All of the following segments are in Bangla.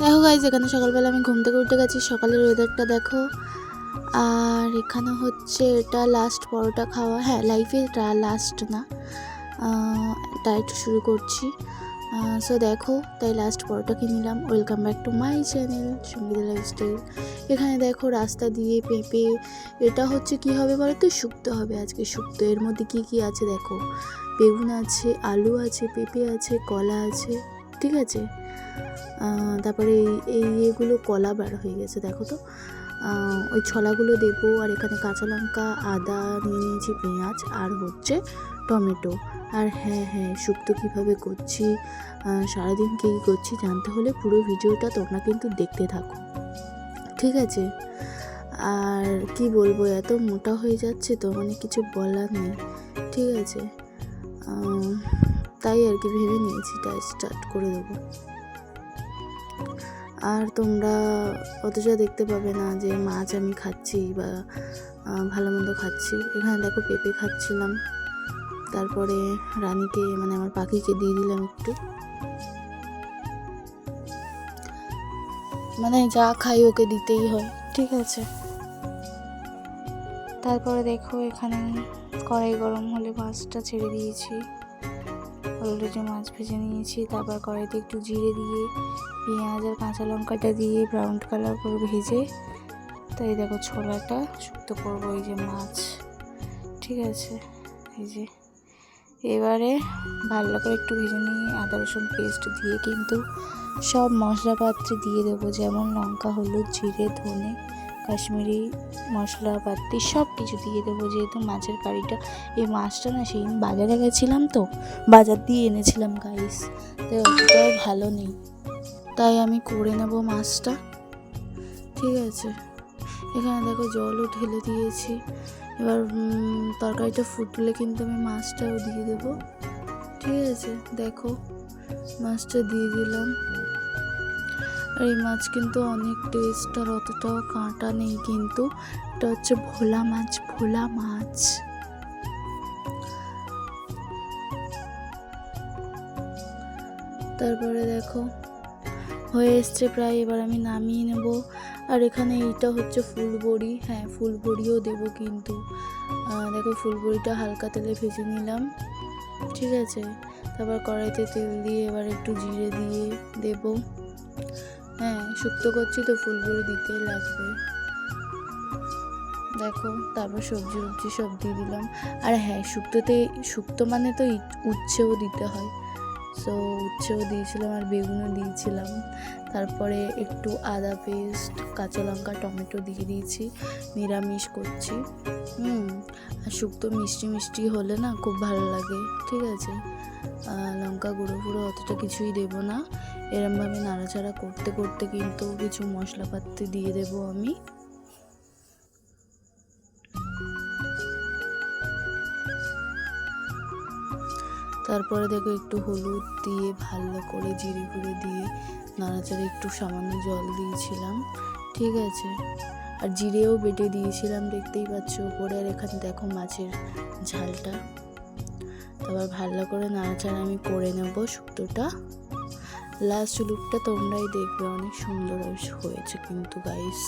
দেখো গাইজ এখানে সকালবেলা আমি ঘুম থেকে উঠে গেছি, সকালের ওয়েদারটা দেখো। আর এখানে হচ্ছে এটা লাস্ট পরোটা খাওয়া হ্যাঁ লাইফে এটা লাস্ট না। ডায়েট শুরু করছি। সো দেখো, তাই লাস্ট পরোটা নিলাম? Welcome back to my channel Sangeeta lifestyle এখানে দেখো রাস্তা দিয়ে পেঁপে, এটা হচ্ছে কি হবে বলো তো শুক্তো হবে আজকে। শুক্তো, এর মধ্যে কি কি আছে দেখো? বেগুন আছে, আলু আছে, পেঁপে আছে, কলা আছে। ঠিক আছে? তারপরে এই এগুলো কলা বার হয়ে গেছে, দেখো তো। ওই ছলাগুলো দেবো, আর এখানে কাঁচা লঙ্কা, আদা নিয়ে নিয়েছি, পেঁয়াজ, আর হচ্ছে টমেটো। আর হ্যাঁ হ্যাঁ শুক্তো কীভাবে করছি সারাদিন কী কী করছি জানতে হলে পুরো ভিডিওটা তোমরা কিন্তু দেখতে থাকো। ঠিক আছে? আর কি বলব, এত মোটা হয়ে যাচ্ছে তো মানে কিছু বলার নেই। ঠিক আছে? তাই আর কি ভেবে নিয়েছি, তাই স্টার্ট করে দেবো। আর তোমরা অতটা দেখতে পাবে না যে মাছ আমি খাচ্ছি বা ভালো মন্দ খাচ্ছি। এখানে দেখো পেঁপে খাচ্ছিলাম। তারপরে রানীকে মানে আমার পাখিকে দিয়ে দিলাম একটু। মানে যা খাই ওকে দিতেই হয়, ঠিক আছে? তারপরে দেখো এখানে কড়াই গরম হলে মাছটা ছেড়ে দিয়েছি। অলরেডি মাছ ভেজে নিয়েছি, তারপর কড়াইতে একটু জিরে দিয়ে, পেঁয়াজ আর কাঁচা লঙ্কাটা দিয়ে ব্রাউন কালার করে ভেজে, তাই দেখো ছোলাটা শুক্তো করব, এই যে মাছ, ঠিক আছে, এই যে। এবারে ভালো করে একটু ভেজে নিয়ে আদা, রসুন পেস্ট দিয়ে কিন্তু সব মশলাপাত্রে দিয়ে দেবো, যেমন লঙ্কা, হলুদ, জিরে, ধনে কাশ্মীরি মশলাপাতি সব কিছু দিয়ে দেবো, যেহেতু মাছের কারিটা। এই মাছটা না সেই বাজারে গেছিলাম তো, বাজার দিয়ে এনেছিলাম গাইস তাই অতটাও ভালো নেই। তাই আমি করে নেব মাছটা। ঠিক আছে। এখানে দেখো জলও ঢেলে দিয়েছি। এবার তরকারিটা ফুটলে কিন্তু আমি মাছটাও দিয়ে দেবো। ঠিক আছে, দেখো। মাছটা দিয়ে দিলাম। এই মাছ কিন্তু অনেক টেস্ট আর অতটাও কাঁটা নেই কিন্তু। এটা হচ্ছে ভোলা মাছ ভোলা মাছ। তারপরে দেখো, হয়ে এসছে প্রায়, এবার আমি নামিয়ে নেব। আর এখানে এইটা হচ্ছে ফুলবড়ি। হ্যাঁ ফুলবড়িও দেবো কিন্তু। দেখো ফুলবড়িটা হালকা তেলে ভেজে নিলাম। ঠিক আছে? তারপর কড়াইতে তেল দিয়ে এবার একটু জিরে দিয়ে দেব। হ্যাঁ শুক্তো করছি তো ফুলগুলো দিতেই লাগবে। দেখো, তারপর সবজি উবজি সব দিয়ে দিলাম। আর হ্যাঁ শুক্তোতে, শুক্তো মানে তো উচ্ছেও দিতে হয়। সো উচ্ছেও দিয়েছিলাম আর বেগুনও দিয়েছিলাম। তারপরে একটু আদা পেস্ট, কাঁচা লঙ্কা, টমেটো দিয়ে দিয়েছি। নিরামিষ করছি। হুম, আর শুক্তো মিষ্টি মিষ্টি হলে না খুব ভালো লাগে, ঠিক আছে? লঙ্কা গুঁড়ো ফুড়ো অতটা কিছুই দেবো না। এরমভাবে নাড়াচাড়া করতে করতে কিন্তু কিছু মশলাপাতি দিয়ে দেবো আমি। তারপরে দেখো একটু হলুদ দিয়ে ভালো করে জিরে গুঁড়ো দিয়ে নাড়াচাড়া একটু সামান্য জল দিয়েছিলাম, ঠিক আছে? আর জিরেও বেটে দিয়েছিলাম, দেখতেই পাচ্ছ উপরে। আর এখানে দেখো মাছের ঝালটা। তারপর ভালো করে নাড়াচাড়া আমি করে নেব শুক্তোটা। লাস্ট লুকটা তোমরাই দেখবে, অনেক সুন্দর হয়েছে কিন্তু গাইস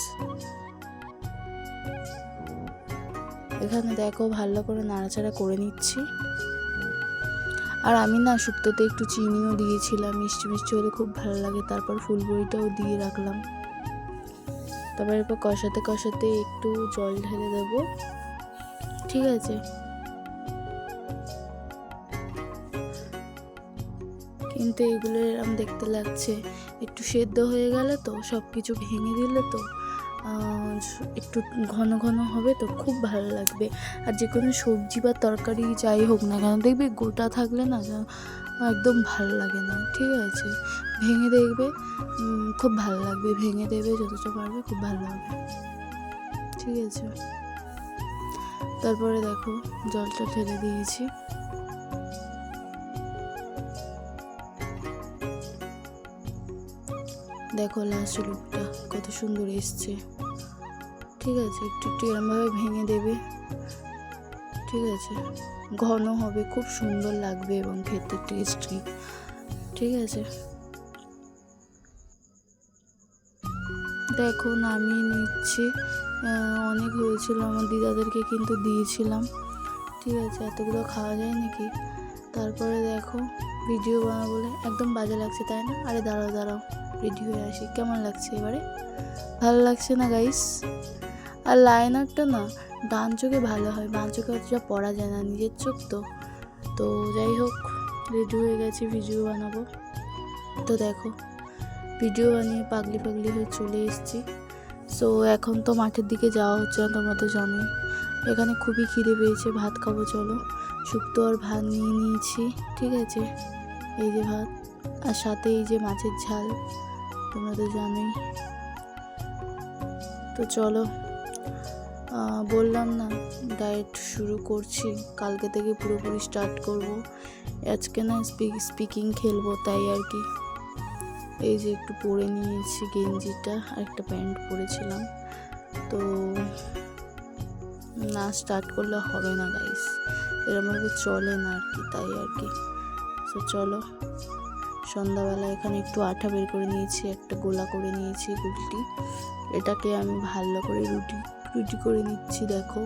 এখানে দেখো, ভালো করে নাড়াচাড়া করে নিচ্ছি। আর আমি না শুক্তোতে একটু চিনিও দিয়েছিলাম, মিষ্টি মিষ্টি হলে খুব ভালো লাগে। তারপর ফুলবড়িটাও দিয়ে রাখলাম। তারপর এরপর কষাতে কষাতে একটু জল ঢেলে দেবো। ঠিক আছে? কিন্তু এগুলো এরম দেখতে লাগছে। একটু সেদ্ধ হয়ে গেলে তো সব কিছু ভেঙে দিলে তো একটু ঘন ঘন হবে তো খুব ভালো লাগবে। আর যে কোনো সবজি বা তরকারি যাই হোক না কেন, দেখবে গোটা থাকলে না একদম ভালো লাগে না, ঠিক আছে? ভেঙে দেখবে খুব ভালো লাগবে, ভেঙে দেবে যতটা পারবে খুব ভালো লাগবে, ঠিক আছে? তারপরে দেখো, জলটা ঢেলে দিয়েছি। দেখো লাস্ট লুকটা কত সুন্দর এসছে। ঠিক আছে, একটু একটু এরমভাবে ভেঙে দেবে। ঠিক আছে, ঘন হবে, খুব সুন্দর লাগবে এবং খেতে টেস্টি ঠিক আছে। দেখো, নামিয়ে নিচ্ছি। অনেক হয়েছিল, আমার দিদাদেরকে কিন্তু দিয়েছিলাম। ঠিক আছে, এতগুলো খাওয়া যায় নাকি? তারপরে দেখো ভিডিও বানা বলে একদম বাজে লাগছে, তাই না? আরে দাঁড়াও দাঁড়াও। রেডি হয়ে আসি। কেমন লাগছে এবারে? ভালো লাগছে না গাইস আর লাইনারটা না, ডান চোখে ভালো হয়। বাঁ চোখে অতটা পড়া যায় না, নিজের চোখ তো। তো যাই হোক, রেডি হয়ে গেছি ভিডিও বানাবো। তো দেখো ভিডিও বানিয়ে পাগলি পাগলি হয়ে চলে এসেছি। সো এখন তো মাঠের দিকে যাওয়া হচ্ছে না, তোমরা তো জানোই। এখানে খুবই খিদে পেয়েছে, ভাত খাব, চলো। শুক্তো আর ভাত নিয়ে নিয়েছি, ঠিক আছে? এই যে ভাত, আর সাথে এই যে মাছের ঝাল। তোমরা তো জানোই। তো চলো বললাম না ডায়েট শুরু করছি। কালকে থেকে পুরোপুরি স্টার্ট করব। আজকে না স্পিক খেলব, তাই আর কি। এই যে একটু পরে নিয়েছি গেঞ্জিটা, আর একটা প্যান্ট পরেছিলাম। তো না স্টার্ট করলে হবে না গাইস এরমভাবে চলে না আর কি, তাই আর কি। তো চলো সন্ধ্যাবেলা এখানে একটু আঠা বের করে নিয়েছি, একটা গোলা করে নিয়েছি গুলটি। এটাকে আমি ভালো করে রুটি রুটি করে নিচ্ছি, দেখো।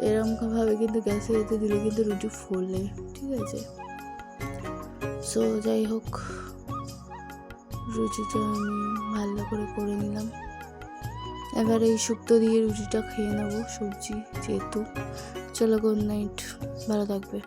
এরকমভাবে কিন্তু গ্যাসে যেতে দিলে কিন্তু রুটি ফোলে, ঠিক আছে? সো যাই হোক, রুটিটা আমি ভালো করে করে নিলাম। এবার এই শুক্তো দিয়ে রুটিটা খেয়ে নেব, সবজি যেহেতু। চলো গুড নাইট ভালো থাকবে।